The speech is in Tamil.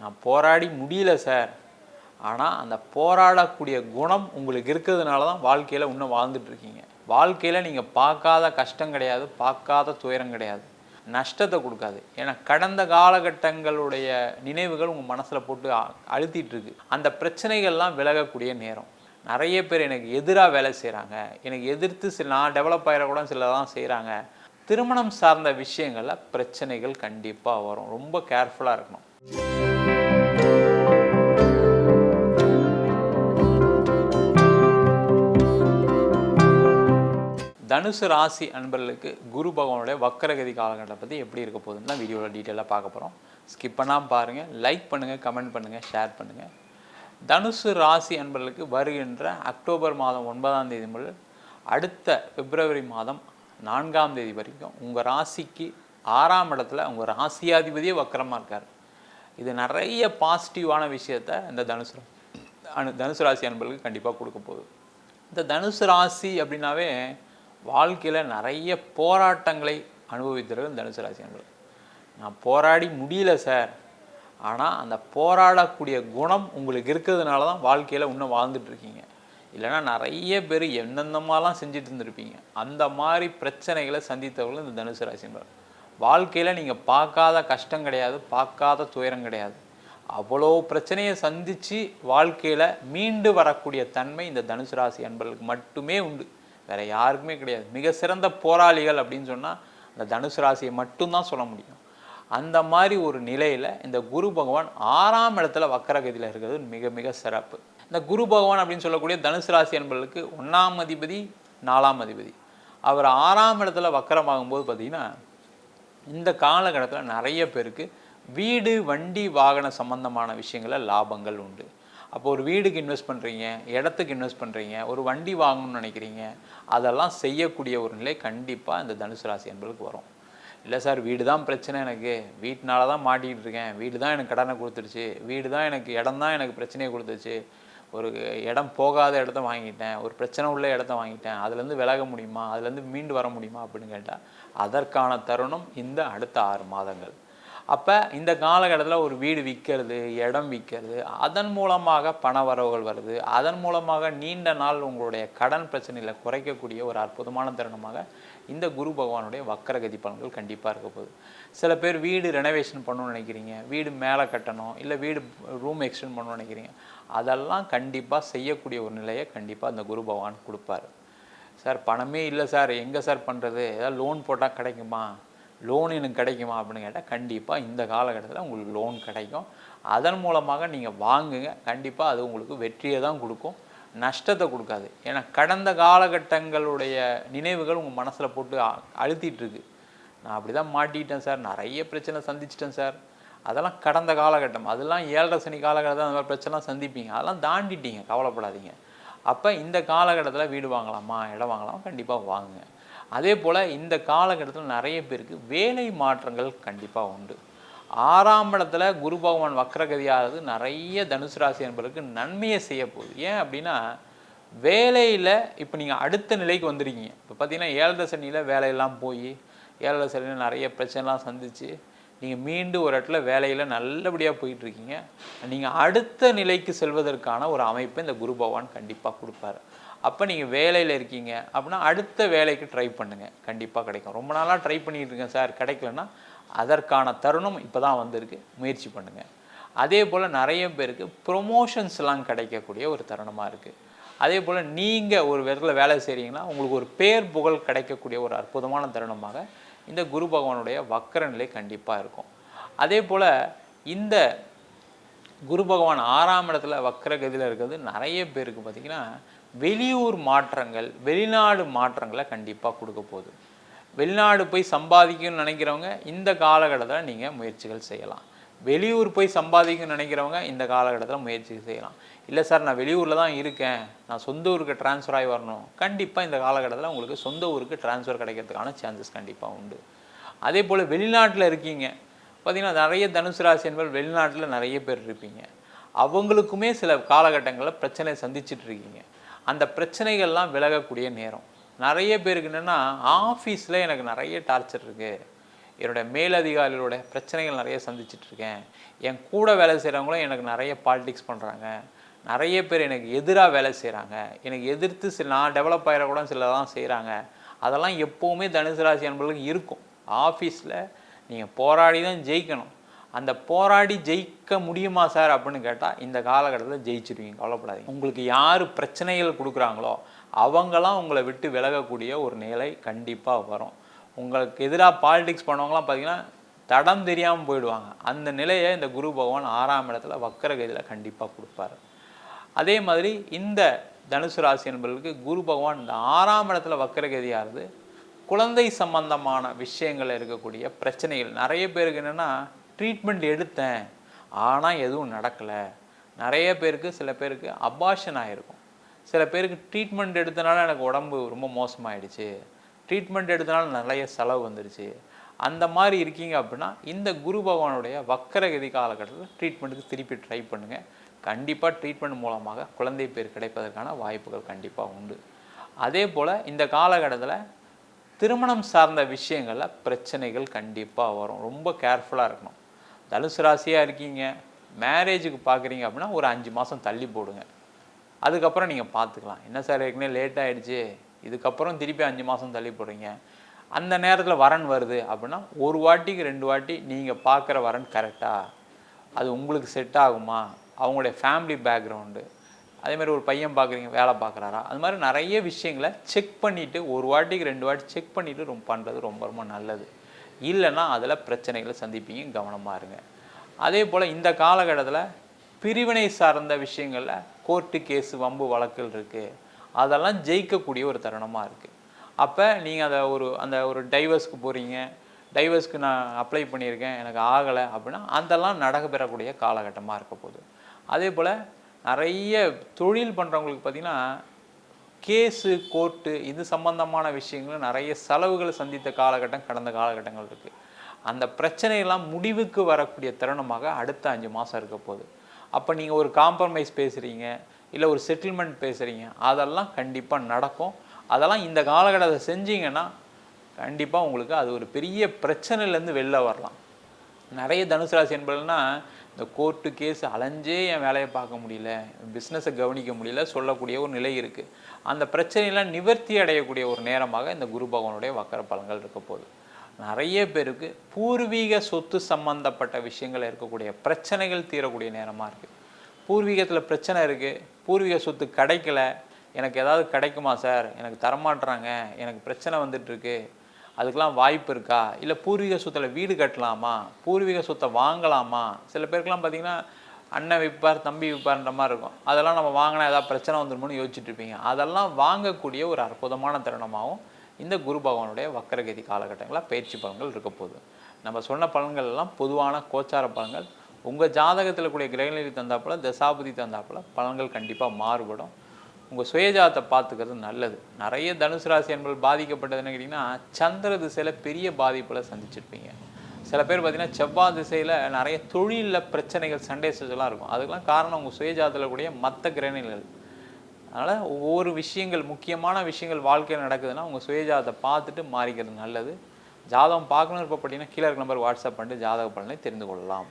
நான் போராடி முடியல சார். ஆனால் அந்த போராடக்கூடிய குணம் உங்களுக்கு இருக்கிறதுனால தான் வாழ்க்கையில் இன்னும் வாழ்ந்துட்டு இருக்கீங்க. வாழ்க்கையில் நீங்கள் பார்க்காத கஷ்டம் கிடையாது பார்க்காத துயரம் கிடையாது. நஷ்டத்தை கொடுக்காது. ஏன்னா கடந்த காலகட்டங்களுடைய நினைவுகள் உங்கள் மனசில் போட்டு அ- அந்த பிரச்சனைகள்லாம் விலகக்கூடிய நேரம். நிறைய பேர் எனக்கு எதிராக வேலை செய்கிறாங்க எனக்கு எதிர்த்து சில நான் டெவலப் ஆகிற கூட சிலதான் செய்கிறாங்க திருமணம் சார்ந்த விஷயங்களில் பிரச்சனைகள் கண்டிப்பாக வரும். ரொம்ப கேர்ஃபுல்லாக இருக்கணும். தனுசு ராசி அன்பர்களுக்கு குரு பகவானுடைய வக்கரகதி காலகட்டத்தை பற்றி எப்படி இருக்க போகுதுன்னு தான் வீடியோவில் டீட்டெயிலாக பார்க்க போகிறோம் ஸ்கிப் பண்ணாமல் பாருங்கள் லைக் பண்ணுங்கள் கமெண்ட் பண்ணுங்கள் ஷேர் பண்ணுங்கள் தனுசு ராசி அன்பர்களுக்கு வருகின்ற அக்டோபர் மாதம் ஒன்பதாம் தேதி முதல் அடுத்த பிப்ரவரி மாதம் நான்காம் தேதி வரைக்கும் உங்கள் ராசிக்கு ஆறாம் இடத்துல உங்கள் ராசியாதிபதியே வக்கரமாக இருக்கார். இது நிறைய பாசிட்டிவான விஷயத்த இந்த தனுசு அனு தனுசு ராசி அன்பர்களுக்கு கண்டிப்பாக கொடுக்க போகுது. இந்த தனுசு ராசி அப்படின்னாவே வாழ்க்கையில் நிறைய போராட்டங்களை அனுபவித்தவர்கள் தனுசு ராசி நான் போராடி முடியல சார் ஆனால் அந்த போராடக்கூடிய குணம் உங்களுக்கு இருக்கிறதுனால தான் வாழ்க்கையில் இன்னும் வாழ்ந்துட்டுருக்கீங்க இல்லைன்னா நிறைய பேர் என்னென்னமாலாம் செஞ்சுட்டு இருந்திருப்பீங்க. அந்த மாதிரி பிரச்சனைகளை சந்தித்தவர்கள் இந்த தனுசு ராசி வாழ்க்கையில் நீங்கள் பார்க்காத கஷ்டம் கிடையாது பார்க்காத துயரம் கிடையாது. அவ்வளோ பிரச்சனையை சந்தித்து வாழ்க்கையில் மீண்டு வரக்கூடிய தன்மை இந்த தனுசு ராசி அன்பர்களுக்கு மட்டுமே உண்டு. வேறு யாருக்குமே கிடையாது. மிக சிறந்த போராளிகள் அப்படின்னு சொன்னால் அந்த தனுசு ராசியை மட்டும்தான் சொல்ல முடியும். அந்த மாதிரி ஒரு நிலையில் இந்த குரு பகவான் ஆறாம் இடத்துல வக்கரகதியில் இருக்கிறது மிக மிக சிறப்பு. இந்த குரு பகவான் அப்படின்னு சொல்லக்கூடிய தனுசு ராசி அன்பர்களுக்கு ஒன்றாம் அதிபதி நாலாம் அதிபதி. அவர் ஆறாம் இடத்துல வக்கரமாகும்போது பார்த்திங்கன்னா இந்த காலகட்டத்தில் நிறைய பேருக்கு வீடு வண்டி வாகன சம்பந்தமான விஷயங்களில் லாபங்கள் உண்டு. அப்போ ஒரு வீடுக்கு இன்வெஸ்ட் பண்ணுறீங்க இடத்துக்கு இன்வெஸ்ட் பண்ணுறீங்க ஒரு வண்டி வாங்கணும்னு நினைக்கிறீங்க அதெல்லாம் செய்யக்கூடிய ஒரு நிலை கண்டிப்பாக இந்த தனுசு ராசி என்பதுக்கு வரும். இல்லை சார் வீடு தான் பிரச்சனை எனக்கு. வீட்டினால தான் மாட்டிக்கிட்டு இருக்கேன். வீடு தான் எனக்கு கடனை கொடுத்துருச்சு வீடு தான் எனக்கு இடம் தான் எனக்கு பிரச்சனையை கொடுத்துருச்சு ஒரு இடம் போகாத இடத்த வாங்கிட்டேன். ஒரு பிரச்சனை உள்ள இடத்த வாங்கிட்டேன். அதுலேருந்து விலக முடியுமா? அதுலேருந்து மீண்டு வர முடியுமா? அப்படின்னு கேட்டால் அதற்கான தருணம் இந்த அடுத்த ஆறு மாதங்கள். அப்போ இந்த காலகட்டத்தில் ஒரு வீடு விற்கிறது இடம் விற்கிறது அதன் மூலமாக பண வரவுகள் வருது. அதன் மூலமாக நீண்ட நாள் உங்களுடைய கடன் பிரச்சனையில் குறைக்கக்கூடிய ஒரு அற்புதமான தருணமாக இந்த குரு பகவானுடைய வக்கரகதி பலன்கள் கண்டிப்பாக இருக்க போகுது. சில பேர் வீடு ரெனோவேஷன் பண்ணணும்னு நினைக்கிறீங்க. வீடு மேலே கட்டணும் இல்லை வீடு ரூம் எக்ஸ்டெண்ட் பண்ணணும்னு நினைக்கிறீங்க. அதெல்லாம் கண்டிப்பாக செய்யக்கூடிய ஒரு நிலையை கண்டிப்பாக இந்த குரு பகவான் கொடுப்பாரு. சார் பணமே இல்லை சார். எங்கே சார் பண்ணுறது ஏதாவது லோன் போட்டால் கிடைக்குமா? லோன் எனக்கு கிடைக்குமா அப்படின்னு கேட்டால் கண்டிப்பாக இந்த காலகட்டத்தில் உங்களுக்கு லோன் கிடைக்கும். அதன் மூலமாக நீங்கள் வாங்குங்க. கண்டிப்பாக அது உங்களுக்கு வெற்றியை தான் கொடுக்கும். நஷ்டத்தை கொடுக்காது. ஏன்னா கடந்த காலகட்டங்களுடைய நினைவுகள் உங்கள் மனசில் போட்டு அ- அழுத்திட்டு இருக்கு. நான் அப்படி தான் மாட்டிக்கிட்டேன் சார். நிறைய பிரச்சனை சந்திச்சிட்டேன் சார். அதெல்லாம் கடந்த காலகட்டம். அதெல்லாம் ஏழரை சனி காலகட்டத்தில் அந்த மாதிரி பிரச்சனைலாம் சந்திப்பீங்க. அதெல்லாம் தாண்டிட்டீங்க. கவலைப்படாதீங்க. அப்போ இந்த காலகட்டத்தில் வீடு வாங்கலாமா இடம் வாங்கலாமா? கண்டிப்பாக வாங்குங்க. அதே போல் இந்த காலகட்டத்தில் நிறைய பேருக்கு வேலை மாற்றங்கள் கண்டிப்பாக உண்டு. ஆறாம் இடத்துல குரு பகவான் வக்ரகதியாகிறது நிறைய தனுசு ராசி என்பதற்கு நன்மையை செய்ய போகுது. ஏன் அப்படின்னா வேலையில் இப்போ நீங்கள் அடுத்த நிலைக்கு வந்திருக்கீங்க. இப்போ பார்த்தீங்கன்னா ஏழரை சனியில் வேலையெல்லாம் போய் ஏழரை சனியில் நிறைய பிரச்சனைலாம் சந்திச்சு நீங்கள் மீண்டும் ஒரு இடத்துல வேலையில் நல்லபடியாக போயிட்டுருக்கீங்க நீங்கள் அடுத்த நிலைக்கு செல்வதற்கான ஒரு அமைப்பை இந்த குரு பகவான் கண்டிப்பாக கொடுப்பாரு. அப்போ நீங்கள் வேலையில் இருக்கீங்க அப்படின்னா அடுத்த வேலைக்கு ட்ரை பண்ணுங்கள் கண்டிப்பாக கிடைக்கும். ரொம்ப நாளாக ட்ரை பண்ணிகிட்டு இருக்கேன் சார் கிடைக்கலன்னா அதற்கான தருணம் இப்போ தான் வந்திருக்கு. முயற்சி பண்ணுங்கள் அதே போல் நிறைய பேருக்கு ப்ரொமோஷன்ஸ்லாம் கிடைக்கக்கூடிய ஒரு தருணமாக இருக்குது அதே போல் நீங்கள் ஒரு இடத்துல வேலை செய்கிறீங்கன்னா உங்களுக்கு ஒரு பேர் புகழ் கிடைக்கக்கூடிய ஒரு அற்புதமான தருணமாக இந்த குரு பகவானுடைய வக்கர நிலை கண்டிப்பாக இருக்கும். அதே போல் இந்த குரு பகவான் ஆறாம் இடத்துல வக்கரகதியில் இருக்கிறது நிறைய பேருக்கு பார்த்திங்கன்னா வெளியூர் மாற்றங்கள் வெளிநாடு மாற்றங்களை கண்டிப்பாக கொடுக்க போகுது. வெளிநாடு போய் சம்பாதிக்கணும்னு நினைக்கிறவங்க இந்த காலகட்டத்தில் நீங்கள் முயற்சிகள் செய்யலாம். வெளியூர் போய் சம்பாதிக்கணும்னு நினைக்கிறவங்க இந்த காலகட்டத்தில் முயற்சி செய்யலாம். இல்லை சார் நான் வெளியூரில் தான் இருக்கேன். நான் சொந்த ஊருக்கு ட்ரான்ஸ்ஃபர் ஆகி வரணும். கண்டிப்பாக இந்த காலகட்டத்தில் உங்களுக்கு சொந்த ஊருக்கு ட்ரான்ஸ்ஃபர் கிடைக்கிறதுக்கான சான்சஸ் கண்டிப்பாக உண்டு. அதே போல் வெளிநாட்டில் இருக்கீங்க. பார்த்திங்கன்னா நிறைய தனுசு ராசி என்பது வெளிநாட்டில் நிறைய பேர் இருப்பீங்க. அவங்களுக்குமே சில காலகட்டங்களில் பிரச்சனை சந்திச்சிட்டு இருக்கீங்க. அந்த பிரச்சனைகள்லாம் விலகக்கூடிய நேரம். நிறைய பேருக்கு என்னென்னா ஆஃபீஸில் எனக்கு நிறைய டார்ச்சர் இருக்குது என்னுடைய மேலதிகாரிகளோட பிரச்சனைகள் நிறைய சந்திச்சிட்ருக்கேன் என் கூட வேலை செய்கிறவங்களும் எனக்கு நிறைய பாலிடிக்ஸ் பண்ணுறாங்க நிறைய பேர் எனக்கு எதிராக வேலை செய்கிறாங்க எனக்கு எதிர்த்து சில நான் டெவலப் ஆகிற கூட சிலதான் செய்கிறாங்க அதெல்லாம் எப்போவுமே தனுசு ராசி அன்பர்களுக்கு இருக்கும். ஆஃபீஸில் நீங்கள் போராடி தான் ஜெயிக்கணும். அந்த போராடி ஜெயிக்க முடியுமா சார் அப்படின்னு கேட்டால் இந்த காலகட்டத்தில் ஜெயிச்சிருவீங்க கவலைப்படாதீங்க. உங்களுக்கு யார் பிரச்சனைகள் கொடுக்குறாங்களோ அவங்களாம் உங்களை விட்டு விலகக்கூடிய ஒரு நிலை கண்டிப்பாக வரும். உங்களுக்கு எதிராக பாலிடிக்ஸ் பண்ணவங்களாம் பார்த்தீங்கன்னா தடம் தெரியாமல் போயிடுவாங்க. அந்த நிலையை இந்த குரு பகவான் ஆறாம் இடத்துல வக்கரகதியில் கண்டிப்பாக கொடுப்பாரு. அதே மாதிரி இந்த தனுசு ராசி என்பவர்களுக்கு குரு பகவான் இந்த ஆறாம் இடத்துல வக்கரகதியாகிறது குழந்தை சம்பந்தமான விஷயங்கள் இருக்கக்கூடிய பிரச்சனைகள். நிறைய பேருக்கு என்னென்னா ட்ரீட்மெண்ட் எடுத்தேன். ஆனால் எதுவும் நடக்கலை. நிறைய பேருக்கு சில பேருக்கு அபாஷன் ஆகிருக்கும் சில பேருக்கு ட்ரீட்மெண்ட் எடுத்தனால எனக்கு உடம்பு ரொம்ப மோசமாயிடுச்சு. ட்ரீட்மெண்ட் எடுத்தனால நிறைய செலவு வந்துடுச்சு அந்த மாதிரி இருக்கீங்க அப்படின்னா இந்த குரு பகவானுடைய வக்கரகதி காலகட்டத்தில் ட்ரீட்மெண்ட்டுக்கு திருப்பி ட்ரை பண்ணுங்கள் கண்டிப்பாக ட்ரீட்மெண்ட் மூலமாக குழந்தை பேர் கிடைப்பதற்கான வாய்ப்புகள் கண்டிப்பாக உண்டு. அதே போல் இந்த காலகட்டத்தில் திருமணம் சார்ந்த விஷயங்களில் பிரச்சனைகள் கண்டிப்பாக வரும். ரொம்ப கேர்ஃபுல்லாக இருக்கணும். தனுசு ராசியாக இருக்கீங்க மேரேஜுக்கு பார்க்குறீங்க அப்படின்னா ஒரு அஞ்சு மாதம் தள்ளி போடுங்க. அதுக்கப்புறம் நீங்கள் பார்த்துக்கலாம் என்ன சார் ஏற்கனவே லேட் ஆகிடுச்சு இதுக்கப்புறம் திருப்பி அஞ்சு மாதம் தள்ளி போடுறீங்க. அந்த நேரத்தில் வரன் வருது அப்படின்னா ஒரு வாட்டிக்கு ரெண்டு வாட்டி நீங்கள் பார்க்குற வரன் கரெக்டாக அது உங்களுக்கு செட் ஆகுமா? அவங்களுடைய ஃபேமிலி பேக்ரவுண்டு அதேமாதிரி ஒரு பையன் பார்க்குறீங்க வேலை பார்க்குறாரா அது மாதிரி நிறைய விஷயங்களை செக் பண்ணிவிட்டு ஒரு வாட்டிக்கு ரெண்டு வாட்டி செக் பண்ணிவிட்டு ரொம்ப பண்ணுறது ரொம்ப ரொம்ப நல்லது. இல்லைன்னா அதில் பிரச்சனைகளை சந்திப்பீங்க கவனமாக இருங்க. அதே போல் இந்த காலகட்டத்தில் பிரிவினை சார்ந்த விஷயங்களில் கோர்ட்டு கேஸு வம்பு வழக்குகள் இருக்குது அதெல்லாம் ஜெயிக்கக்கூடிய ஒரு தருணமாக இருக்குது அப்போ நீங்கள் அதை ஒரு அந்த ஒரு டைவர்ஸ்க்கு போகிறீங்க டைவர்ஸ்க்கு நான் அப்ளை பண்ணியிருக்கேன் எனக்கு ஆகலை அப்படின்னா அதெல்லாம் நடக்கப்பெறக்கூடிய காலகட்டமாக இருக்க போகுது. அதே போல் நிறைய தொழில் பண்ணுறவங்களுக்கு பார்த்திங்கன்னா கேஸு கோர்ட்டு இது சம்பந்தமான விஷயங்கள் நிறைய செலவுகளை சந்தித்த காலகட்டம் கடந்த காலகட்டங்கள் இருக்குது அந்த பிரச்சனையெல்லாம் முடிவுக்கு வரக்கூடிய தருணமாக அடுத்த அஞ்சு மாதம் இருக்க போகுது. அப்போ நீங்கள் ஒரு காம்ப்ரமைஸ் பேசுகிறீங்க இல்லை ஒரு செட்டில்மெண்ட் பேசுகிறீங்க அதெல்லாம் கண்டிப்பாக நடக்கும். அதெல்லாம் இந்த காலகட்டத்தை செஞ்சீங்கன்னா கண்டிப்பாக உங்களுக்கு அது ஒரு பெரிய பிரச்சனையிலேருந்து வெளில வரலாம். நிறைய தனுசு ராசி என்பதுனா இந்த கோர்ட்டு கேஸ் அலைஞ்சே என் வேலையை பார்க்க முடியல பிஸ்னஸை கவனிக்க முடியல சொல்லக்கூடிய ஒரு நிலை இருக்குது அந்த பிரச்சனையெல்லாம் நிவர்த்தி அடையக்கூடிய ஒரு நேரமாக இந்த குரு பகவானுடைய வக்கர பலன்கள் இருக்க போகுது. நிறைய பேருக்கு பூர்வீக சொத்து சம்பந்தப்பட்ட விஷயங்கள் இருக்கக்கூடிய பிரச்சனைகள் தீரக்கூடிய நேரமாக இருக்குது பூர்வீகத்தில் பிரச்சனை இருக்குது பூர்வீக சொத்து கிடைக்கல எனக்கு ஏதாவது கிடைக்குமா சார்? எனக்கு தரமாட்டுறாங்க எனக்கு பிரச்சனை வந்துட்டுருக்கு அதுக்கெலாம் வாய்ப்பு இருக்கா? இல்லை பூர்வீக சொத்தில் வீடு கட்டலாமா? பூர்வீக சொத்தை வாங்கலாமா? சில பேருக்கெலாம் பார்த்தீங்கன்னா அண்ணன் விற்பார் தம்பி விற்பார்ன்ற மாதிரி இருக்கும். அதெல்லாம் நம்ம வாங்கினா ஏதாவது பிரச்சனை வந்துருமோன்னு யோசிச்சுட்டு இருப்பீங்க. அதெல்லாம் வாங்கக்கூடிய ஒரு அற்புதமான தருணமாகவும் இந்த குரு பகவானுடைய வக்கரகதி காலகட்டங்களில் பயிற்சி பலன்கள் இருக்க போகுது. நம்ம சொன்ன பலன்கள் எல்லாம் பொதுவான கோச்சார பலன்கள். உங்கள் ஜாதகத்தில் கூடிய கிரகநிலை தந்தாப்பில் தசாபதி தந்தாப்பில் பலன்கள் கண்டிப்பாக மாறுபடும். உங்கள் சுயஜாதத்தை பார்த்துக்கிறது நல்லது. நிறைய தனுசு ராசி என்பது பாதிக்கப்பட்டதுன்னு கேட்டிங்கன்னா சந்திர திசையில் பெரிய பாதிப்பில் சந்திச்சிருப்பீங்க. சில பேர் பார்த்தீங்கன்னா செவ்வாய் திசையில் நிறைய தொழிலில் பிரச்சனைகள் சண்டே எல்லாம் இருக்கும். அதுக்கெல்லாம் காரணம் உங்கள் சுயஜாதத்தில் கூடிய மற்ற கிரகநிலைகள் அதனால் ஒவ்வொரு விஷயங்கள் முக்கியமான விஷயங்கள் வாழ்க்கையில் நடக்குதுன்னா உங்கள் சுயஜாதத்தை பார்த்துட்டு மாறிக்கிறது நல்லது. ஜாதகம் பார்க்கணும் இருப்பப்பட்டீங்கன்னா கீழே இருக்க நம்பர் வாட்ஸ்அப் பண்ணிட்டு ஜாதக பலனை தெரிந்து கொள்ளலாம்.